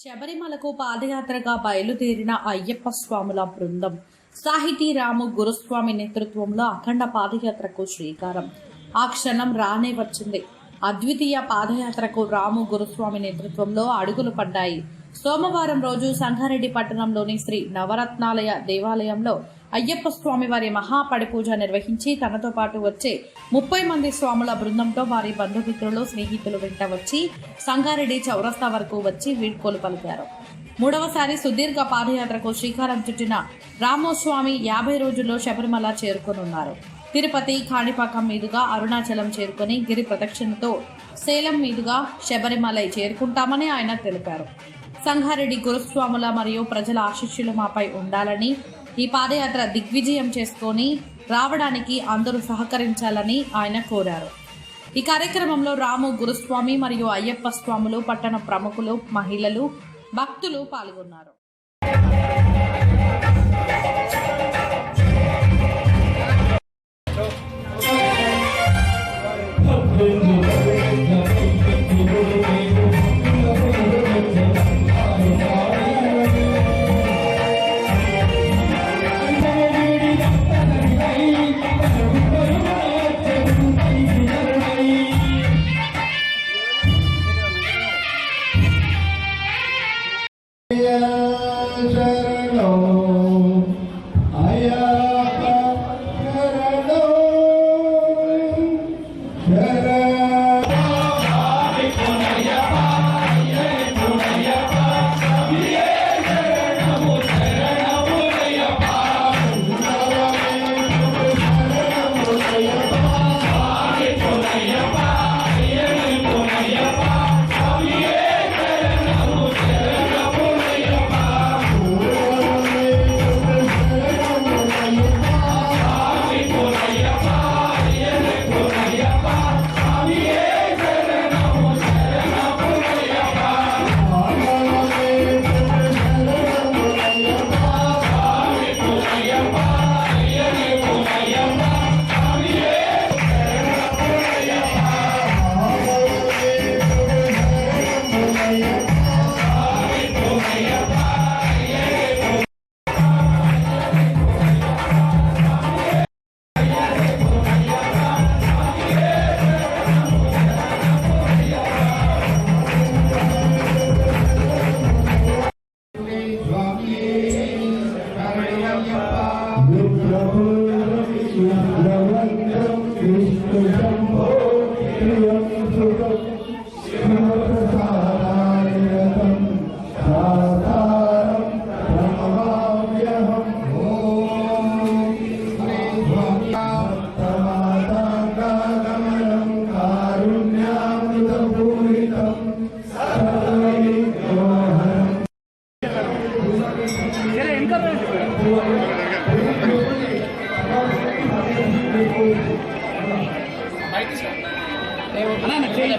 శబరిమలకు పాదయాత్రగా బయలుదేరిన అయ్యప్ప స్వాముల బృందం సాహితీ రాము గురుస్వామి నేతృత్వంలో అఖండ పాదయాత్రకు శ్రీకారం. ఆ క్షణం రానే వచ్చింది. అద్వితీయ పాదయాత్రకు రాము గురుస్వామి నేతృత్వంలో అడుగులు పడ్డాయి. సోమవారం రోజు సంగారెడ్డి పట్టణంలోని శ్రీ నవరత్నాలయ దేవాలయంలో అయ్యప్ప స్వామి వారి మహాపడి పూజ నిర్వహించి తనతో పాటు వచ్చే ముప్పై మంది స్వాముల బృందంతో వారి బంధుమిత్రులు స్నేహితులు వెంట వచ్చి సంగారెడ్డి చౌరస్తా వరకు వచ్చి వీడ్కోలు పలికారు. మూడవసారి సుదీర్ఘ పాదయాత్రకు శ్రీకారం చుట్టిన రామోస్వామి యాభై రోజుల్లో శబరిమల చేరుకొనున్నారు. తిరుపతి కాణిపాకం మీదుగా అరుణాచలం చేరుకొని గిరి ప్రదక్షిణతో సేలం మీదుగా శబరిమలై చేరుకుంటామని ఆయన తెలిపారు. సంగారెడ్డి గురుస్వాముల మరియు ప్రజల ఆశీస్సులు మాపై ఉండాలని ఈ పాదయాత్ర దిగ్విజయం చేసుకొని రావడానికి అందరూ సహకరించాలని ఆయన కోరారు. ఈ కార్యక్రమంలో రాము గురుస్వామి మరియు అయ్యప్ప స్వాములు పట్టణ ప్రముఖులు మహిళలు భక్తులు పాల్గొన్నారు.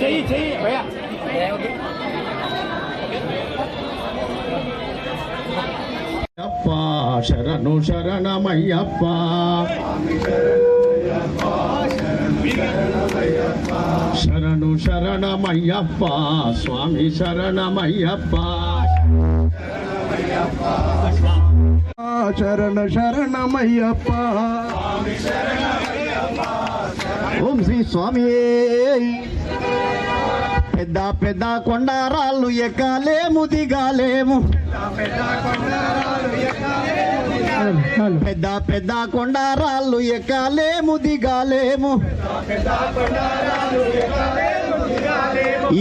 చెయ్యి చెయ్యి చెయ్యి భయ్యా అయ్యప్ప శరణు శరణమయ్యప్ప. శరణు శరణమయ్యప్ప స్వామి శరణమయ్యప్ప. శరణ శరణమయ్యప్ప. ఓం శ్రీ స్వామి పెద్ద పెద్ద కొండరాళ్ళు ఎక్కలేము దిగాలేము. పెద్ద పెద్ద కొండరాళ్ళు ఎక్కలేము దిగాలేము.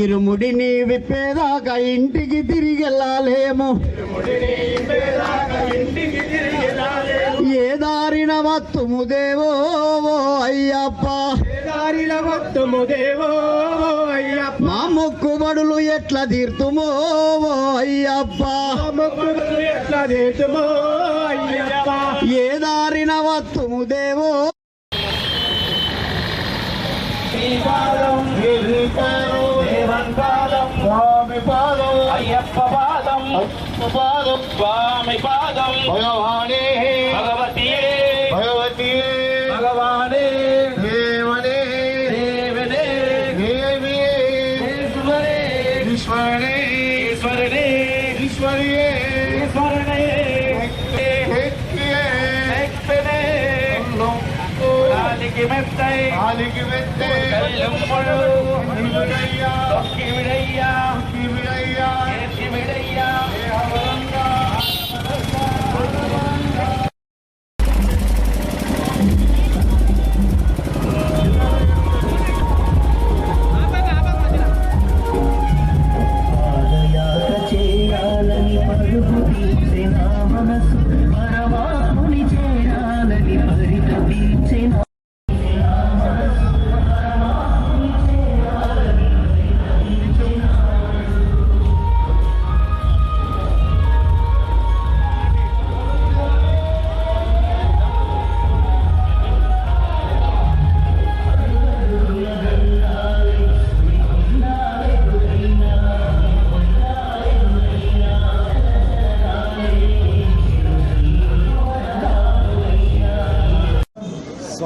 ఇరుముడిని విప్పేదాకా ఇంటికి తిరిగి వెళ్ళాలేము. ఏ దారిన వత్తుము దేవో ఓ అయ్యప్ప. దారిన భక్తము దేవో అయ్యప్ప. మా మొక్కుబడులు ఎట్లా తీర్తుమో మొక్కులు ఎట్లా దేశమో అయ్యప్ప. ఏ దారిన వత్తుము దేవో. శ్రీపాదం గిరిపాదం దేవన్ పాదం స్వామి పాదం అయ్యప్ప పాదం పాదం స్వామి పాదం. భగవానే. காலிக்கு மெத்தை காலிக்கு மெத்தை கல்லும் பொழுது விடையா விடையா விடையா விடையா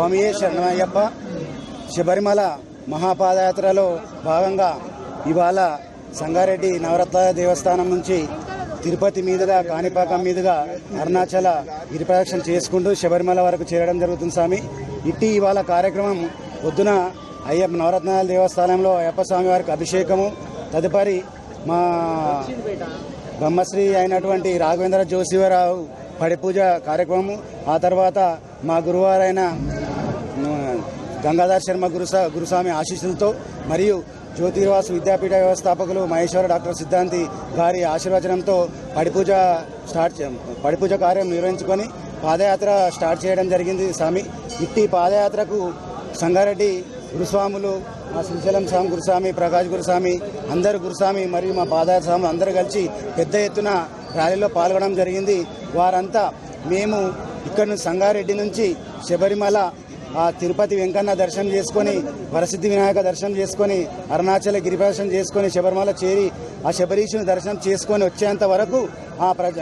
స్వామియే శరణమయ్యప్ప. శబరిమల మహాపాదయాత్రలో భాగంగా ఇవాళ సంగారెడ్డి నవరత్న దేవస్థానం నుంచి తిరుపతి మీదుగా కాణిపాకం మీదుగా అరుణాచల గిరిప్రదక్షిణ చేసుకుంటూ శబరిమల వరకు చేరడం జరుగుతుంది స్వామి. ఇట్టి ఇవాళ కార్యక్రమం పొద్దున అయ్యప్ప నవరత్నాల దేవస్థానంలో అయ్యప్ప స్వామి వారికి అభిషేకము. తదుపరి మా బ్రహ్మశ్రీ అయినటువంటి రాఘవేంద్ర జోశివరావు పడిపూజ కార్యక్రమము. ఆ తర్వాత మా గురువారైన గంగాధర్ శర్మ గురుసా గురుస్వామి ఆశీస్సులతో మరియు జ్యోతిర్వాసు విద్యాపీఠ వ్యవస్థాపకులు మహేశ్వర డాక్టర్ సిద్ధాంతి గారి ఆశీర్వచనంతో పడి పూజ స్టార్ట్ పడిపూజ కార్యం నిర్వహించుకొని పాదయాత్ర స్టార్ట్ చేయడం జరిగింది స్వామి. ఇట్టి పాదయాత్రకు సంగారెడ్డి గురుస్వాములు మా శ్రీశైలం స్వామి గురుస్వామి ప్రకాష్ గురుస్వామి అందరు గురుస్వామి మరియు మా పాదయాత్ర స్వామి అందరూ కలిసి పెద్ద ఎత్తున ర్యాలీలో పాల్గొనడం జరిగింది. వారంతా మేము ఇక్కడ నుంచి సంగారెడ్డి నుంచి శబరిమల ఆ తిరుపతి వెంకన్న దర్శనం చేసుకొని వరసిద్ధి వినాయక దర్శనం చేసుకొని అరుణాచల గిరిప్రదర్శనం చేసుకొని శబరిమల చేరి ఆ శబరీషుని దర్శనం చేసుకొని వచ్చేంత వరకు ఆ ప్రజ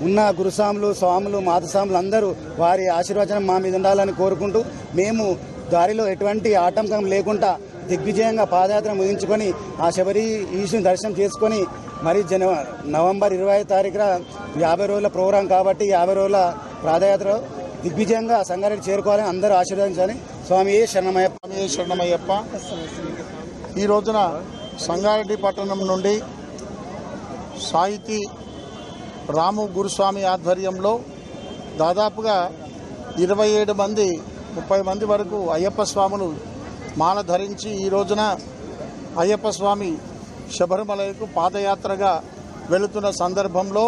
ఉన్న గురుస్వాములు స్వాములు మాతస్వాములు అందరూ వారి ఆశీర్వచనం మా మీద ఉండాలని కోరుకుంటూ మేము దారిలో ఎటువంటి ఆటంకం లేకుండా దిగ్విజయంగా పాదయాత్ర ముగించుకొని ఆ శబరి ఈశ్వరుని దర్శనం చేసుకొని మరి జన నవంబర్ ఇరవై తారీఖున యాభై రోజుల ప్రోగ్రాం కాబట్టి యాభై రోజుల పాదయాత్ర దిగ్విజయంగా సంగారెడ్డి చేరుకోవాలని అందరూ ఆశీర్వదించాలి. స్వామి శరణమయ్యప్ప. స్వామి శరణమయ్యప్ప. ఈ రోజున సంగారెడ్డి పట్టణం నుండి సాహితీ రాము గురుస్వామి ఆధ్వర్యంలో దాదాపుగా ఇరవై ఏడు మంది ముప్పై మంది వరకు అయ్యప్ప స్వాములు మాల ధరించి ఈ రోజున అయ్యప్ప స్వామి శబరిమలకు పాదయాత్రగా వెళుతున్న సందర్భంలో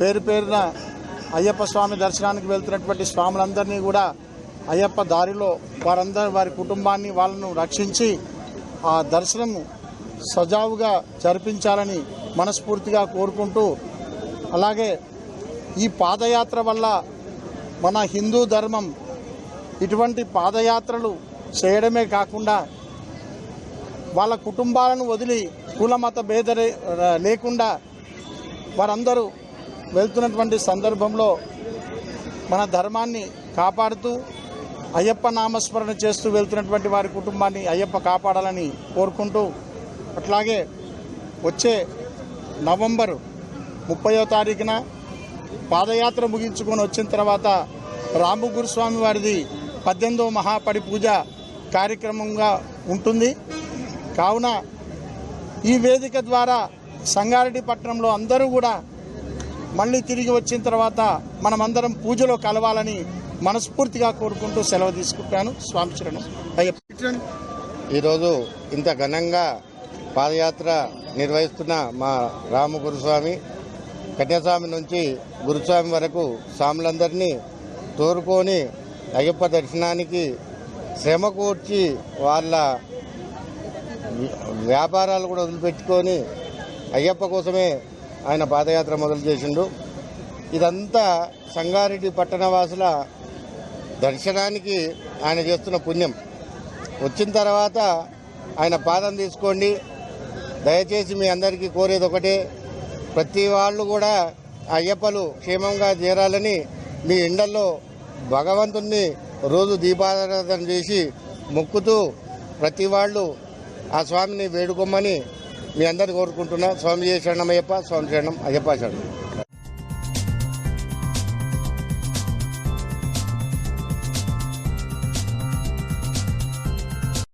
పేరు పేరున అయ్యప్ప స్వామి దర్శనానికి వెళ్తున్నటువంటి స్వాములందరినీ కూడా అయ్యప్ప దారిలో వారందరూ వారి కుటుంబాన్ని వాళ్ళను రక్షించి ఆ దర్శనం సజావుగా జరిపించాలని మనస్ఫూర్తిగా కోరుకుంటూ అలాగే ఈ పాదయాత్ర వల్ల మన హిందూ ధర్మం ఇటువంటి పాదయాత్రలు చేయడమే కాకుండా వాళ్ళ కుటుంబాలను వదిలి కులమత భేద లేకుండా వారందరూ వెళ్తున్నటువంటి సందర్భంలో మన ధర్మాన్ని కాపాడుతూ అయ్యప్ప నామస్మరణ చేస్తూ వెళ్తున్నటువంటి వారి కుటుంబాన్ని అయ్యప్ప కాపాడాలని కోరుకుంటూ అట్లాగే వచ్చే నవంబర్ ముప్పయో తారీఖున పాదయాత్ర ముగించుకొని వచ్చిన తర్వాత రాము గురుస్వామి వారిది పద్దెనిమిదో మహాపడి పూజ కార్యక్రమంగా ఉంటుంది. కావున ఈ వేదిక ద్వారా సంగారెడ్డి పట్టణంలో అందరూ కూడా మళ్ళీ తిరిగి వచ్చిన తర్వాత మనమందరం పూజలో కలవాలని మనస్ఫూర్తిగా కోరుకుంటూ సెలవు తీసుకుంటాను. స్వామి చరణం అయ్యప్ప. ఈరోజు ఇంత ఘనంగా పాదయాత్ర నిర్వహిస్తున్న మా రామ గురుస్వామి కన్యాస్వామి నుంచి గురుస్వామి వరకు స్వాములందరినీ తోరుకొని అయ్యప్ప దర్శనానికి శ్రమ కూర్చి వాళ్ళ వ్యాపారాలు కూడా వదిలిపెట్టుకొని అయ్యప్ప కోసమే ఆయన పాదయాత్ర మొదలు చేసిండు. ఇదంతా సంగారెడ్డి పట్టణవాసుల దర్శనానికి ఆయన చేస్తున్న పుణ్యం. వచ్చిన తర్వాత ఆయన పాదం తీసుకోండి. దయచేసి మీ అందరికీ కోరేది ఒకటే ప్రతి వాళ్ళు కూడా అయ్యప్పలు క్షేమంగా చేరాలని మీ ఇండల్లో భగవంతుణ్ణి రోజు దీపారాధన చేసి మొక్కుతూ ప్రతి వాళ్ళు ఆ స్వామిని వేడుకోమని మీ అందరిని కోరుకుంటున్నా. స్వామి శరణమయ్యప్ప స్వామి శరణం అయ్యప్ప శరణం